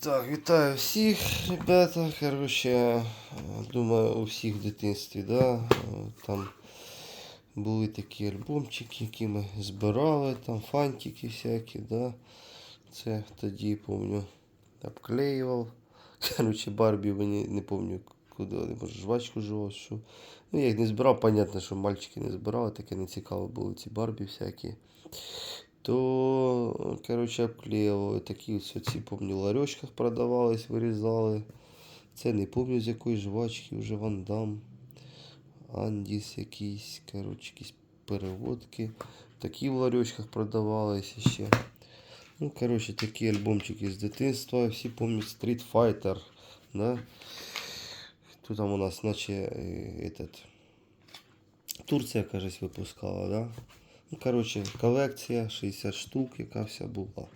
Так, вітаю всіх, ребята. Короче, е, думаю, у всіх в дитинстві, да, е, там були такі альбомчики, які ми збирали, там фантики всякі, да. Це тоді, помню, обклеював. Короче, Барбі мені не помню, куди вони, може, жвачку жував, що. Ну, я їх не збирав, понятно, що мальчики не збирали, таке не цікаво було ці Барбі всякі. То, короче, обклеювали такі ось ці, помню, ларьочках продавались, вирізали. Це не помню з якої жвачки, вже Ван Дам. Андіс якийсь, короче, якісь переводки. Такі в ларьочках продавались ще. Ну, короче, такі альбомчики з дитинства. Всі пам'ятають Street Fighter. Да? Хто там у нас, наче е, этот, Турція, кажись, випускала, да? Ну, коротше, колекція 60 штук, яка вся була.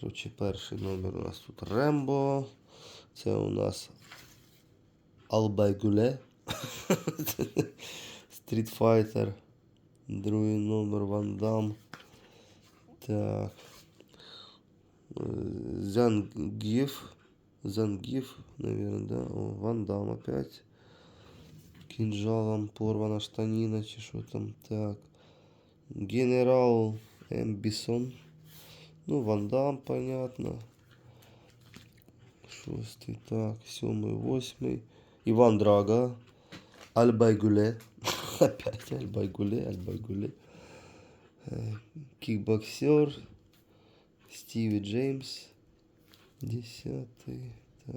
Коротше, перший номер у нас тут Рембо. Це у нас Албайгуле. Street Fighter. Другий номер Ван Дам. Так. Зангиф. Зангиф, наверное, да. О, Ван Дам опять. Кинжалом порвана штанина, чи що там. Так. Генерал М. Биссон. Ну, Ван Дам, понятно. Шостий, так, сьомий, восьмий. Иван Драга. Альбайгуле. Опять Альбайгуле, Альбайгуле. Э, Кикбоксер. Стиви Джеймс. Десятый. Так.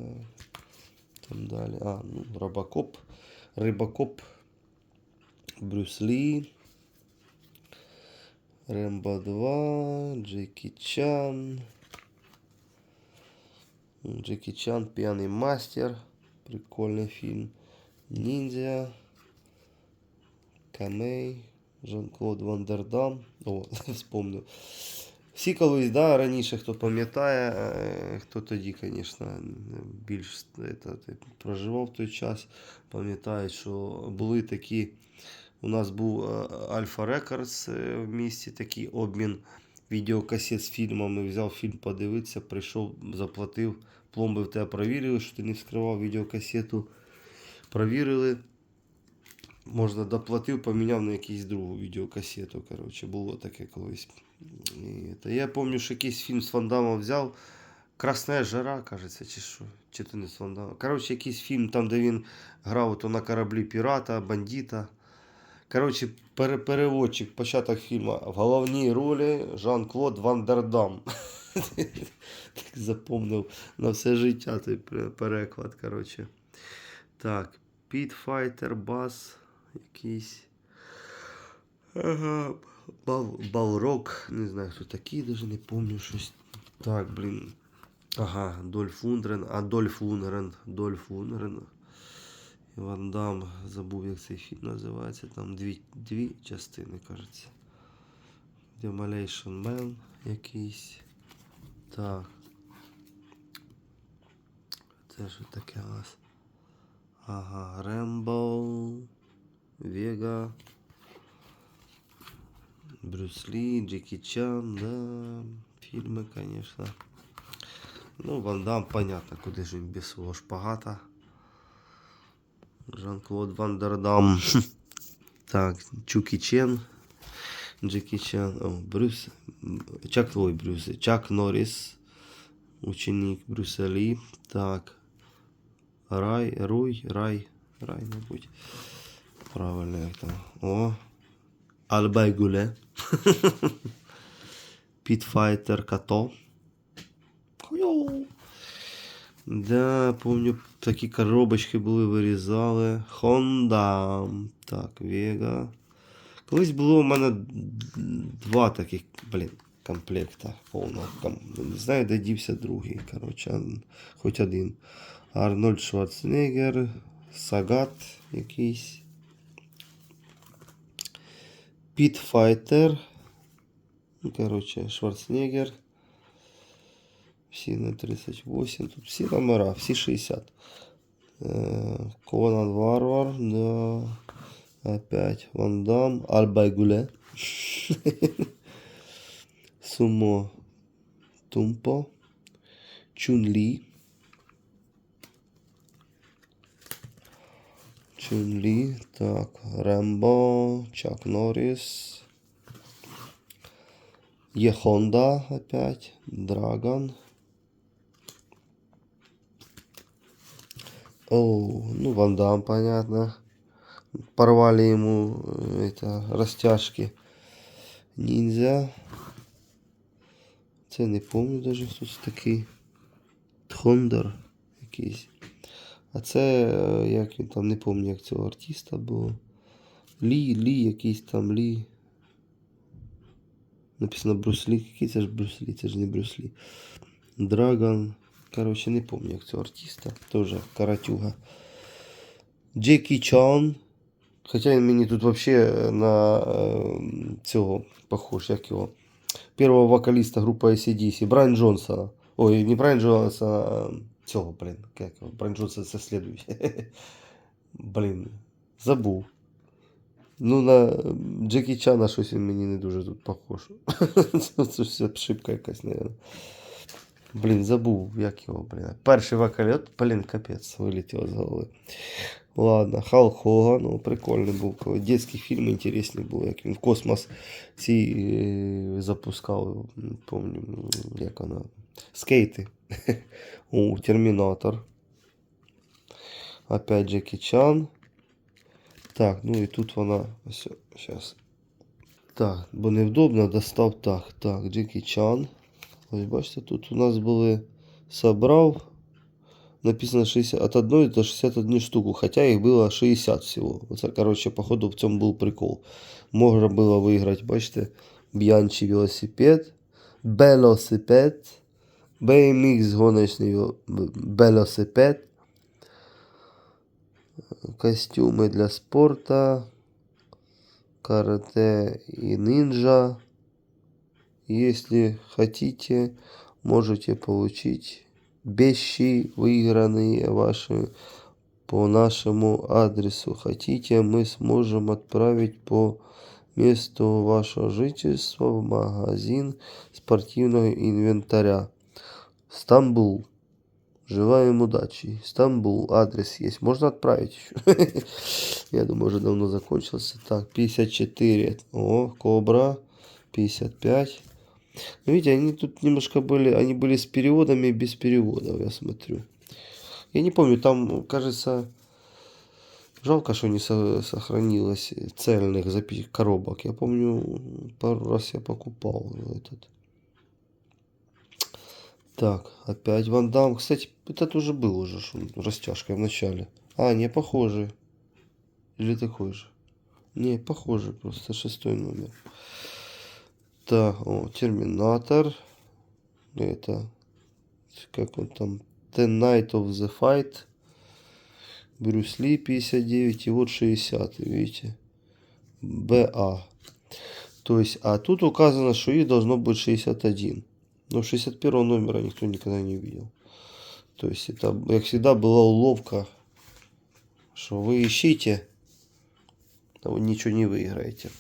Там далі. А, ну, Робокоп. Рибакоп. Брюс Ли. Рэмбо 2, Джеки Чан. М, Джеки Чан, пьяный мастер. Прикольный фильм. Ниндзя. Камей. Жан-Клод Вандердам. О, вспомнив. Всі колись, да, раніше, хто пам'ятає, е, хто тоді, звісно, більш е, та, та, проживав той час, пам'ятають, що були такі. у нас був е, Альфа Рекордс е, в місті, такий обмін відеокасет з фільмами. Взяв фільм подивитися, прийшов, заплатив, пломби в тебе провірили, що ти не вскривав відеокасету. Провірили. Можна доплатив, поміняв на якусь другу відеокасету. Коротше, було таке колись. І, та я пам'ятаю, що якийсь фільм з Фандамом взяв. Красна жара, кажеться, чи що? Чи то не з Фандамом. Коротше, якийсь фільм, там, де він грав то на кораблі пірата, бандита. Коротше, пере переводчик, початок фільму. В головній ролі Жан-Клод Вандердам. Так запомнив на все життя той переклад. Коротше. Так, Піт Файтер, Бас, якийсь. Ага, Бал, Балрок, не знаю, хто такий, даже не помню щось. Так, блін. Ага, Дольф Лунгрен, а Дольф Лунгрен, Дольф Лунгрен. Ван Дам, забув, як цей фільм називається. Там дві, дві частини, кажеться. Demolition Man якийсь. Так. Це що таке у нас? Ага, Рембо, Вега, Брюс Ли, Джеки Чан, да, фільми, конечно. Ну, Ван Дам, понятно, куди ж він без свого шпагата. Жан-Клод Вандердам. Так, Чуки Чен. Джеки Чан. О, Брюс. Чак твой Брюс. Чак Норрис. Ученик Брюса Ли. Так. Рай, Руй, Рай. Рай, мабуть. Правильно там. О. Альбайгуле. Підфайтер Като. Йоу. Да, помню, такі коробочки були, вирізали. Honda. Так, Vega. Колись було у мене два таких, блін, комплекта повного. Не знаю, де дівся другий. Коротше, хоч один. Арнольд Шварценеггер, Сагат якийсь. Піт Файтер. Ну, коротше, Шварценеггер. Всі на 38. Тут всі номера, всі 60. Е, Конан Варвар, да. Опять Ван Дам, Альбайгуле. Сумо Тумпо. Чун-Лі. Чун-Лі. Так, Рембо, Чак Норріс. Є Honda опять. Драгон. О, ну Ван Дам, понятно. Порвали ему э, это, растяжки. Ниндзя. Це не помню даже хто це такий. Тхондер якийсь. А це, е, як він там, не пам'ятаю, як цього артиста було. Лі, Лі, якийсь там Лі. Написано Брюс Лі. Який це ж Брюслі? Це ж не Брюс Лі. Драгон. Короче, не пам'ятаю, як цього артиста. Тоже каратюга. Джекі Чан. Хоча він мені тут вообще на е, цього похож, як його. Первого вокаліста групи ACDC, Брайан Джонсона. Ой, не Брайан Джонсона, а цього, блін. Як його? Брайан Джонсон це слідуючий. Блін, забув. Ну, на Джекі Чана щось він мені не дуже тут похож. Це все ошибка якась, мабуть. Блін, забув, як його, блін. Перший вокаліст, блін, капець, вилетіло з голови. Ладно, Халк Хоган, ну, прикольний був. Дитячий фільм інтересний був, як він в космос ці е, запускав, помню, як вона. Скейти. О, Термінатор. Опять Джекі Чан. Так, ну і тут вона. Ось, зараз. Так, бо невдобно достав так. Так, Джекі Чан. Ось бачите, тут у нас були собрав. Написано 60, от 1 до 61 штуку, хотя их было 60 всего. Оце, короче, походу в цьому був прикол. Можна було виграти, бачите, Б'янчі велосипед, велосипед, BMX гоночний велосипед, костюми для спорту, карате и нинджа. Если хотите, можете получить вещи, выигранные ваши по нашему адресу. Хотите, мы сможем отправить по месту вашего жительства в магазин спортивного инвентаря. Стамбул. Желаем удачи. Стамбул. Адрес есть. Можно отправить еще. Я думаю, уже давно закончился. Так, 54. О, Кобра. 55. Ну, видите, они тут немножко были, они были с переводами и без переводов, я смотрю. Я не помню, там, кажется, жалко, что не со- сохранилось цельных запи- коробок. Я помню, пару раз я покупал этот. Так, опять Ван Дам. Кстати, этот уже был уже растяжкой в начале. А, не похожий. Или такой же? Не, похожий, просто шестой номер. Так, о, Терминатор. Это, как он там, The Night of the Fight. Брюс Ли 59 и вот 60, видите. БА. То есть, а тут указано, что их должно быть 61. Но 61 номера никто никогда не видел. То есть, это, как всегда, была уловка, что вы ищите, а вы ничего не выиграете.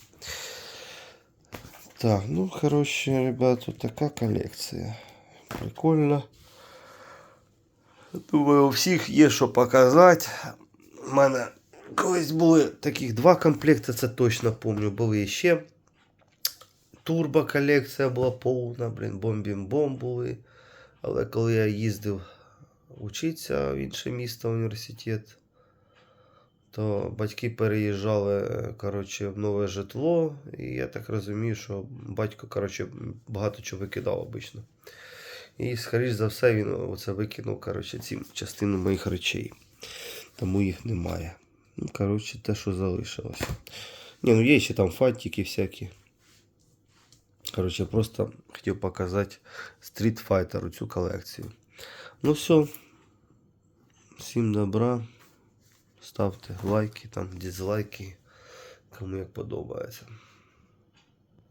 Так, ну, короче, ребят, вот такая коллекція. Прикольно. Думаю, у всіх є що показати. У мене колись були таких два комплекти, це точно пам'ятаю, були ще. Турбо колекція була повна, блін, бомбім-бом були. Але коли я їздив учитися в інше місто, в університет, то батьки переїжджали е, коротше, в нове житло, і я так розумію, що батько коротше, багато чого викидав обично. І, скоріш за все, він оце викинув коротше, ці частину моїх речей. Тому їх немає. Ну, коротше, те, що залишилося. Ні, ну є ще там фантики всякі. Коротше, просто хотів показати Street Fighter цю колекцію. Ну все. Всім добра. Ставте лайки, там, дизлайки, кому як подобається.